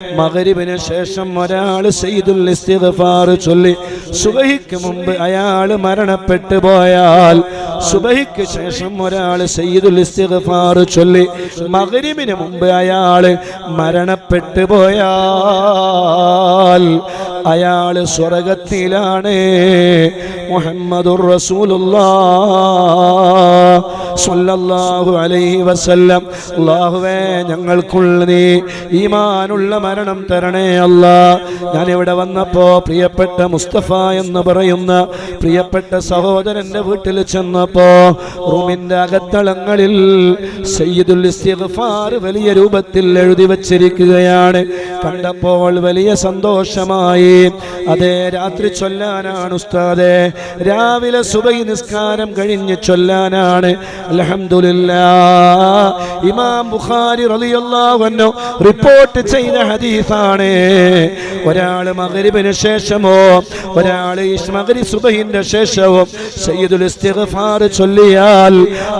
മകരിബിന് ശേഷം ഒരാൾ സയ്യിദുൽ ഇസ്തിഗ്ഫാർ ചൊല്ലി. സുബഹിക്ക് മുമ്പ് അയാൾ മരണപ്പെട്ടു പോയാൽ സുബഹിക്ക് ശേഷം ഒരാൾ സയ്യിദുൽ ഇസ്തിഗ്ഫാർ ചൊല്ലി. മകരിവിന് മുമ്പ് അയാൾ മരണപ്പെട്ടു പോയാൽ അയാൾ സ്വർഗത്തിലാണ്. മുഹമ്മദുർ സ്വല്ലല്ലാഹു അലൈഹി വസല്ലം. അല്ലാഹുവേ ഞങ്ങൾക്കുള്ള നീ ഈമാനുള്ള മരണം തരണേ അല്ല. ഞാൻ ഇവിടെ വന്നപ്പോ പ്രിയപ്പെട്ട മുസ്തഫ എന്ന് പറയുന്ന പ്രിയപ്പെട്ട സഹോദരന്റെ വീട്ടിൽ ചെന്നപ്പോ റൂമിന്റെ അകത്തളങ്ങളിൽ സയ്യിദുൽ വലിയ രൂപത്തിൽ എഴുതി വച്ചിരിക്കുകയാണ്. കണ്ടപ്പോൾ വലിയ സന്തോഷമായി. അതേ രാത്രി ചൊല്ലാനാണ് ഉസ്താദെ. രാവിലെ സുബൈ നിസ്കാരം കഴിഞ്ഞ് ചൊല്ലാനാണ്. അൽഹംദുലില്ലാ. ഇമാം ബുഖാരി റളിയല്ലാഹു റിപ്പോർട്ട് ചെയ്ത ഹദീസാണ്. ഒരാൾ മഗ്രിബിന് ശേഷമോ ഒരാൾ മകരി സുബഹിന്റെ ശേഷവും സയ്യിദുൽ ഇസ്തിഗ്ഫാർ ചൊല്ലിയാൽ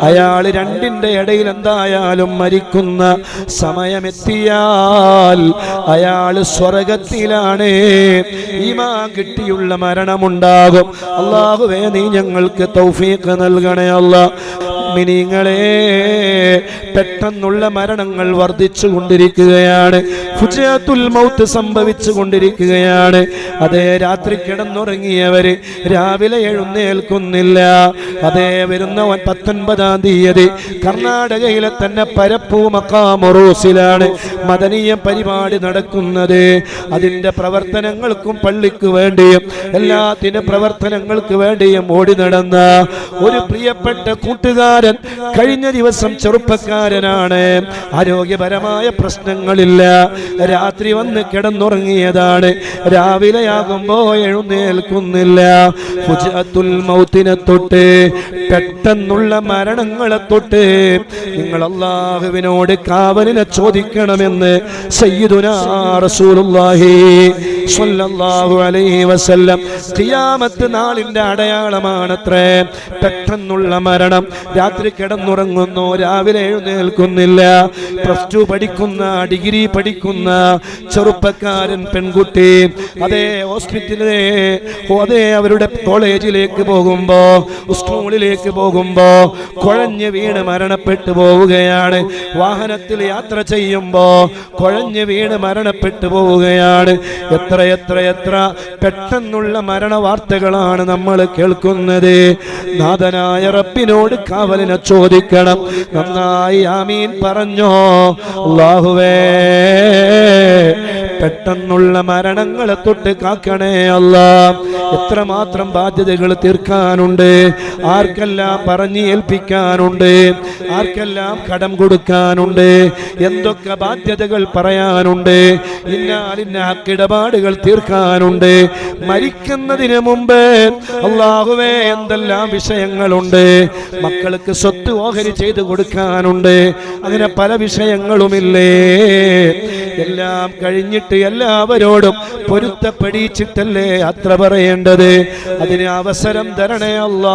അയാൾ രണ്ടിന്റെ ഇടയിൽ എന്തായാലും മരിക്കുന്ന സമയമെത്തിയാൽ അയാൾ സ്വർഗത്തിലാണ്. ഈമാൻ കിട്ടിയുള്ള മരണമുണ്ടാകും. അള്ളാഹുവേ നീ ഞങ്ങൾക്ക് തൗഫീഖ് നൽകണേ അല്ല. മിനിങ്ങളെ പെട്ടെന്നുള്ള മരണങ്ങൾ വർദ്ധിച്ചു കൊണ്ടിരിക്കുകയാണ് മൗത്ത് സംഭവിച്ചു കൊണ്ടിരിക്കുകയാണ് അതേ രാത്രി കിടന്നുറങ്ങിയവര് രാവിലെ എഴുന്നേൽക്കുന്നില്ല. അതേ വരുന്ന പത്തൊൻപതാം തീയതി കർണാടകയിലെ തന്നെ പരപ്പൂ മക്കാമൊറൂസിലാണ് മദനീയ പരിപാടി നടക്കുന്നത്. അതിന്റെ പ്രവർത്തനങ്ങൾക്കും പള്ളിക്ക് വേണ്ടിയും എല്ലാത്തിന്റെ പ്രവർത്തനങ്ങൾക്ക് വേണ്ടിയും ഓടി നടന്ന ഒരു പ്രിയപ്പെട്ട കൂട്ടുകാരൻ കഴിഞ്ഞ ദിവസം ചെറുപ്പക്കാരനാണ്. ആരോഗ്യപരമായ പ്രശ്നങ്ങളില്ല. രാത്രി വന്ന് കിടന്നുറങ്ങിയതാണ്. രാവിലെയാകുമ്പോ എഴുന്നേൽക്കുന്നില്ല. തൊട്ട് പെട്ടെന്നുള്ള മരണങ്ങളെ തൊട്ട് നിങ്ങൾ അള്ളാഹുവിനോട് കാവലിനെ ചോദിക്കണമെന്ന് സയ്യിദുനാ റസൂലുള്ളാഹി സ്വല്ലല്ലാഹു അലൈഹി വസല്ലം. ഖിയാമത്ത് നാളിന്റെ അടയാളമാണത്രേ. പെട്ടെന്നുള്ള മരണം. രാത്രി കിടന്നുറങ്ങുന്നു രാവിലെ എഴുന്നേൽക്കുന്നില്ല. പ്ലസ് ടു പഠിക്കുന്ന ഡിഗ്രി പഠിക്കുന്ന ചെറുപ്പക്കാരൻ പെൺകുട്ടി അതേ ഹോസ്പിറ്റലിലെ അതേ അവരുടെ കോളേജിലേക്ക് പോകുമ്പോ സ്കൂളിലേക്ക് പോകുമ്പോ കുഴഞ്ഞ് വീണ് മരണപ്പെട്ടു പോവുകയാണ്. വാഹനത്തിൽ യാത്ര ചെയ്യുമ്പോ കുഴഞ്ഞ് വീണ് മരണപ്പെട്ടു പോവുകയാണ്. എത്ര എത്ര എത്ര പെട്ടെന്നുള്ള മരണ വാർത്തകളാണ് നമ്മൾ കേൾക്കുന്നത്. നാഥനായ റബ്ബിനോട് കാവലിനെ ചോദിക്കണം. നന്നായി ആമീൻ പറഞ്ഞോ. അല്ലാഹുവേ. പെട്ടെന്നുള്ള മരണങ്ങളെ തൊട്ട് കാക്കണേ അല്ല. എത്രമാത്രം ബാധ്യതകൾ തീർക്കാനുണ്ട്? ആർക്കെല്ലാം പറഞ്ഞു ഏൽപ്പിക്കാനുണ്ട്? ആർക്കെല്ലാം കടം കൊടുക്കാനുണ്ട്? എന്തൊക്കെ ബാധ്യതകൾ പറയാനുണ്ട്? ഇന്നാലിന്ന ഹക്കിടപാടുകൾ തീർക്കാനുണ്ട്? മരിക്കുന്നതിന് മുമ്പ് അള്ളാഹുവേ എന്തെല്ലാം വിഷയങ്ങളുണ്ട്? മക്കൾക്ക് സ്വത്ത് ഓഹരി ചെയ്തു കൊടുക്കാനുണ്ട്. അങ്ങനെ പല വിഷയങ്ങളുമില്ലേ? എല്ലാം കഴിഞ്ഞിട്ട് എല്ലാവരോടും പൊരുത്തപ്പെടിച്ചിട്ടല്ലേ അത്ര പറയേണ്ടത്? അതിന് അവസരം തരണേ അല്ല.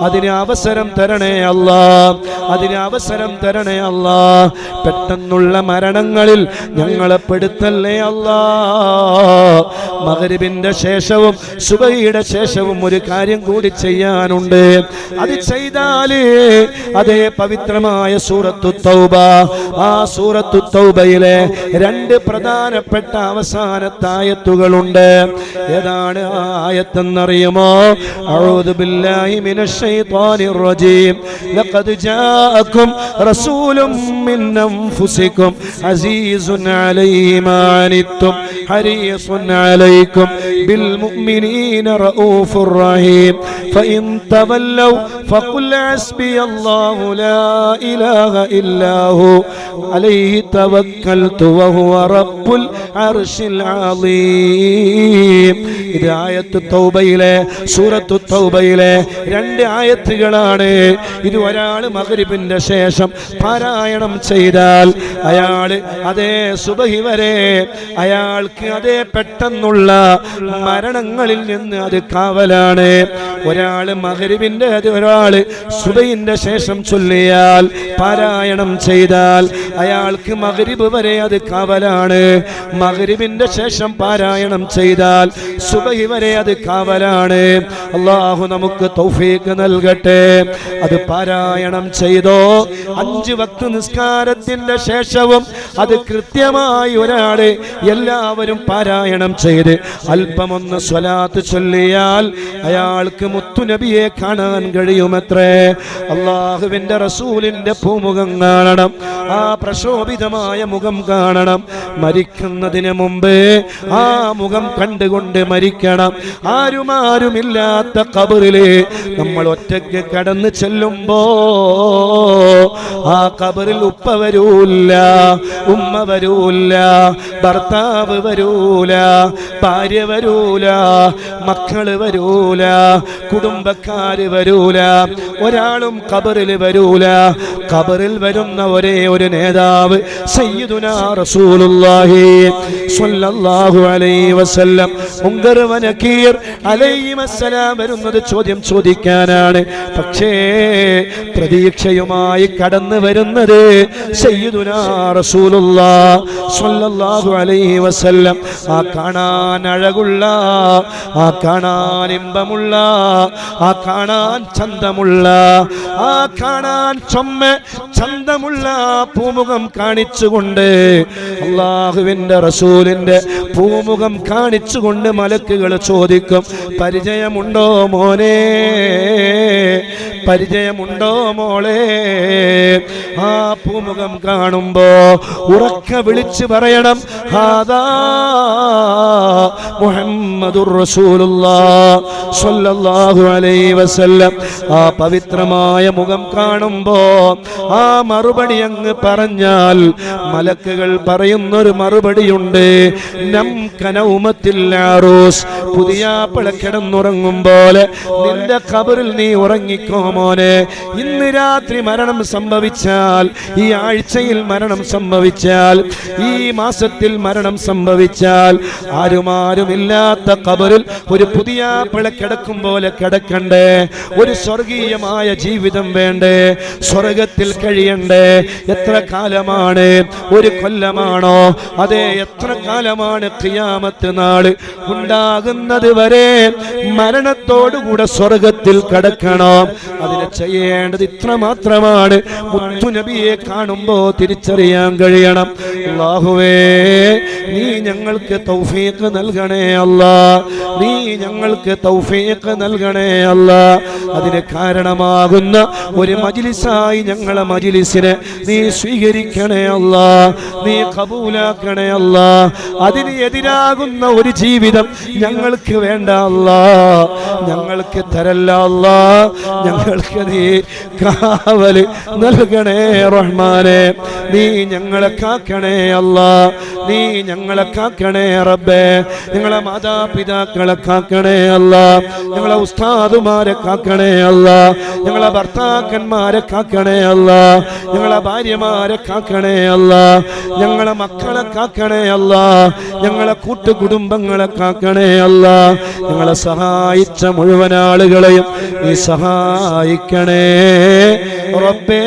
അതിന് അവസരം തരണേ അല്ല. അതിന് അവസരം തരണേ അല്ല. പെട്ടെന്നുള്ള മരണങ്ങളിൽ ഞങ്ങളെ പെടുത്തല്ലേ അല്ല. മകരിബിന്റെ ശേഷവും സുബഹിയുടെ ശേഷവും ഒരു കാര്യം കൂടി ചെയ്യാനുണ്ട്. അത് ചെയ്താലേ അതേ പവിത്രമായ സൂറത്തു തൗബ ആ സൂറത്തു തൗബയിലെ രണ്ട് പ്രധാനപ്പെട്ട അവസാനത്തായത്തുകളുണ്ട് ഏതാണ് ആ ആയത്തെന്നറിയുമോ അഊദു ബില്ലാഹി മിനശ് ശൈത്വാനിർ റജീം ലഖദ് ജാഅക്കും റസൂലും മിൻ അൻഫുസിക്കും അസീസുൻ അലൈഹി മാ അനിത്തും ഹരീസുൻ അലൈക്കും ബിൽ മുഅ്മിനീന റഊഫുർ റഹീം فإن تولوا فقل حسبي الله لا إله إلا هو عليه توكلت وهو رب العرش العظيم ഇത് ആയത്ത് തൗബയിലെ സൂറത്തു തൗബയിലെ രണ്ട് ആയത്തുകളാണ് ഇത് ഒരാൾ മകരിബിന്റെ ശേഷം പാരായണം ചെയ്താൽ അയാൾ അതേ സുബഹി വരെ അയാൾക്ക് അതേ പെട്ടെന്നുള്ള മരണങ്ങളിൽ നിന്ന് അത് കാവലാണ്. ഒരാൾ മകരിബിന്റെ അത് ഒരാൾ സുബൈന്റെ ശേഷം ചൊല്ലിയാൽ പാരായണം ചെയ്താൽ അയാൾക്ക് മകരിബ് വരെ അത് കാവലാണ്. മഗ്രിബിന്റെ ശേഷം പാരായണം ചെയ്താൽ സുബഹി വരെ അത് കാവലാണ്. അള്ളാഹു നമുക്ക് തൗഫീഖ് നൽകട്ടെ. അത് പാരായണം ചെയ്തോ? അഞ്ച് വക്ത് നിസ്കാരത്തിന്റെ ശേഷവും അത് കൃത്യമായി ഒരാളെ എല്ലാവരും പാരായണം ചെയ്ത് അല്പമൊന്ന് സ്വലാത്ത് ചൊല്ലിയാൽ അയാൾക്ക് മുത്തുനബിയെ കാണാൻ കഴിയുമത്രേ. അള്ളാഹുവിന്റെ റസൂലിന്റെ പൂമുഖം കാണണം. ആ പ്രശോഭിതമായ മുഖം കാണണം. മരിക്കുന്നതിന് മുമ്പേ ആ മുഖം കണ്ടുകൊണ്ട് മരിക്കണം. ആരുമാരുമില്ലാത്ത കബറിൽ നമ്മൾ ഒറ്റയ്ക്ക് കടന്നു ചെല്ലുമ്പോ ആ കബറിൽ ഉപ്പ വരൂല്ല ഉമ്മ വരൂല്ല ഭർത്താവ് വരൂല ഭാര്യ വരൂല മക്കൾ വരൂല കുടുംബക്കാര് വരൂല ഒരാളും കബറിൽ വരൂല. കബറിൽ വരുന്ന ഒരേ ഒരു നേതാവ് സയ്യിദുനാ റസൂലുള്ളാഹി സ്വല്ലല്ലാഹു അലൈഹി വസല്ലം. മുങ്കർ വരുന്നത് ചോദ്യം ചോദിക്കാനാണ്. പക്ഷേ പ്രതീക്ഷയുമായി കടന്നു വരുന്നത് സയ്യിദുനാ സ്വല്ലല്ലാഹു അലൈഹി വസല്ലം. ആ കാണാൻ അഴകുള്ള ആ കാണാൻ ഇമ്പമുള്ള ആ കാണാൻ ചന്തമുള്ള ആ കാണാൻ ചൊമ്മ ചന്തമുള്ള പൂമുഖം കാണിച്ചുകൊണ്ട് അള്ളാഹുവിന്റെ റസൂലിന്റെ പൂമുഖം കാണിച്ചുകൊണ്ട് മലക്കുകൾ ചോദിക്കും പരിചയമുണ്ടോ മോനെ? പരിചയമുണ്ടോ മോളെ? ആ പൂമുഖം കാണുമ്പോ ഉറക്ക വിളിച്ചു പറയണം. അലൈഹി വസല്ലം. ആ പവിത്രമായ മുഖം കാണുമ്പോ ആ മറുപടി അങ്ങ് പറഞ്ഞാൽ മലക്കുകൾ പറയുന്നൊരു മറുപടിയുണ്ട്. നം കനൗമത്തില്ലാറോസ് പുതിയ പിളക്കിടന്നുറങ്ങും പോലെ നിന്റെ കബറിൽ നീ ഉറങ്ങിക്കോ. മോനെ ഇന്ന് രാത്രി മരണം സംഭവിച്ചാൽ ഈ ആഴ്ചയിൽ മരണം സംഭവിച്ചാൽ ഈ മാസത്തിൽ മരണം സംഭവിച്ചാൽ ആരുമാരുമില്ലാത്ത കബറിൽ ഒരു പുതിയ കിടക്കും പോലെ കിടക്കണ്ടേ? ഒരു സ്വർഗീയമായ ജീവിതം വേണ്ടേ? സ്വർഗത്തിൽ കഴിയണ്ടേ? എത്ര കാലമാണ്? ഒരു കൊല്ലമാണോ? അതെ എത്ര കാലമാണ് ക്രിയാമത്ത് നാൾ ഉണ്ടാകുന്നത് വരെ മരണത്തോടുകൂടെ സ്വർഗത്തിൽ കടക്കണം. അതിനെ ചെയ്യേണ്ടത് ഇത്ര മാത്രമാണ്. മുത്തുനബിയെ കാണുമ്പോ തിരിച്ചറിയാൻ കഴിയണം. അള്ളാഹുവേ നീ ഞങ്ങൾക്ക് തൗഫീഖ് നൽകണേ അല്ല. നീ ഞങ്ങൾക്ക് തൗഫീഖ് നൽകണേ അല്ല. അതിന് കാരണമാകുന്ന ഒരു മജിലിസായി ഞങ്ങളെ മജിലിസിനെ നീ സ്വീകരിക്കണേ അല്ല. നീ കബൂലാക്കണേ അല്ല. അതിന് എതിരാകുന്ന ഒരു ജീവിതം ഞങ്ങൾക്ക് വേണ്ട അല്ല. ഞങ്ങൾക്ക് തരല്ല അല്ല. ഞങ്ങൾക്ക് നീ കാവൽ നൽകണേ റഹ്മാനെ നീ ഞങ്ങളെ കാക്കണേ അല്ല. നീ ഞങ്ങളെ കാക്കണേ റബ്ബേ. ഞങ്ങളെ മാതാപിതാക്കളെ കാക്കണേ അല്ല. ഞങ്ങളെ ഉസ്താദുമാരെ കാക്കണേ അല്ല. ഞങ്ങളെ ഭർത്താക്കന്മാരെ കാക്കണേ അല്ല. ഞങ്ങളെ ഭാര്യമാരെ കാക്കണേ അല്ല. ഞങ്ങളെ മക്കളെ കാക്കണേ അല്ല. ഞങ്ങളെ കൂട്ടുകുടുംബങ്ങളെ കാക്കണേ അല്ല. ഞങ്ങളെ സഹായിച്ച മുഴുവൻ ആളുകളെയും നീ സഹായിക്കണേ. റബ്ബേ.